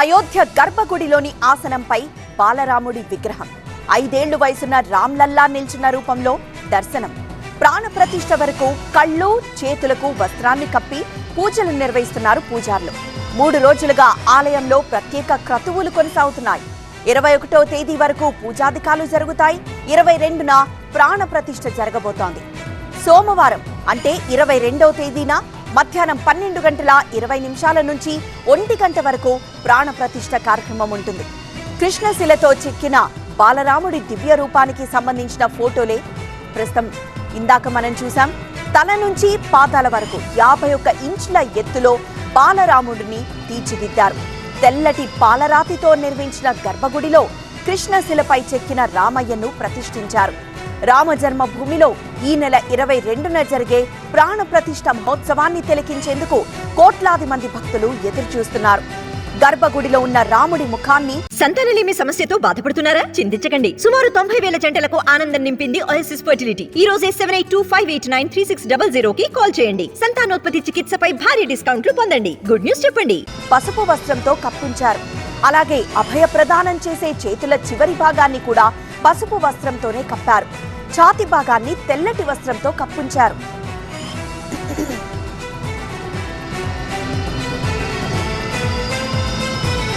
అయోధ్య గర్భగుడిలోని ఆసనంపై బాలరాముడి విగ్రహం. ఐదేళ్ళు వయసున్న రామ్లల్లా నిల్చున్న రూపంలో దర్శనం. ప్రాణప్రతిష్ఠ వరకు కళ్ళు చేతులకు వస్త్రాన్ని కప్పి పూజలు నిర్వహిస్తున్నారు పూజార్లు. మూడు రోజులుగా ఆలయంలో ప్రత్యేక క్రతువులు కొనసాగుతున్నాయి. ఇరవై ఒకటో తేదీ వరకు పూజాధికాలు జరుగుతాయి. ఇరవై రెండున ప్రాణప్రతిష్ఠ జరగబోతోంది. సోమవారం అంటే ఇరవై రెండవ తేదీన మధ్యాహ్నం పన్నెండు గంటల ఇరవై నిమిషాల నుంచి ఒంటి గంట వరకు ప్రాణప్రతిష్ఠ కార్యక్రమం ఉంటుంది. కృష్ణశిలతో చెక్కిన బాలరాముడి దివ్య రూపానికి సంబంధించిన ఫోటోలే ప్రస్తుతం ఇందాక మనం చూసాం తల నుంచి పాదాల వరకు యాభై ఒక్క ఇంచుల ఎత్తులో బాలరాముడిని తీర్చిదిద్దారు. తెల్లటి పాలరాతితో నిర్మించిన గర్భగుడిలో కృష్ణశిలపై చెక్కిన రామయ్యను ప్రతిష్ఠించారు. రామ జన్మభూమిలో ఈ నెల ఇరవై రెండున జరిగే ప్రాణ ప్రతిష్ఠ మహోత్సవాన్ని తిలకించేందుకు కోట్లాది మంది భక్తులు ఎదురు చూస్తున్నారు గర్భగుడిలో ఉన్న రాముడి ముఖాన్ని సంతానలేమి సమస్యతో బాధపడుతున్నారా? చింతించకండి. సుమారు తొంభై వేల జంటలకు ఆనందం నింపింది ఓఎస్ఎస్ ఫర్టిలిటీ ఈ రోజే seven eight two five eight nine three six double zero కి కాల్ చేయండి. సంతానోత్పత్తి చికిత్సపై భారీ డిస్కౌంట్లు పొందండి. గుడ్ న్యూస్ చెప్పండి. పసుపు వస్త్రంతో కప్పించారు. అలాగే అభయ ప్రదానం చేసే చేతుల చివరి భాగాన్ని కూడా పసుపు వస్త్రంతోనే కప్పారు. ఛాతి భాగాన్ని తెల్లటి వస్త్రంతో కప్పించారు.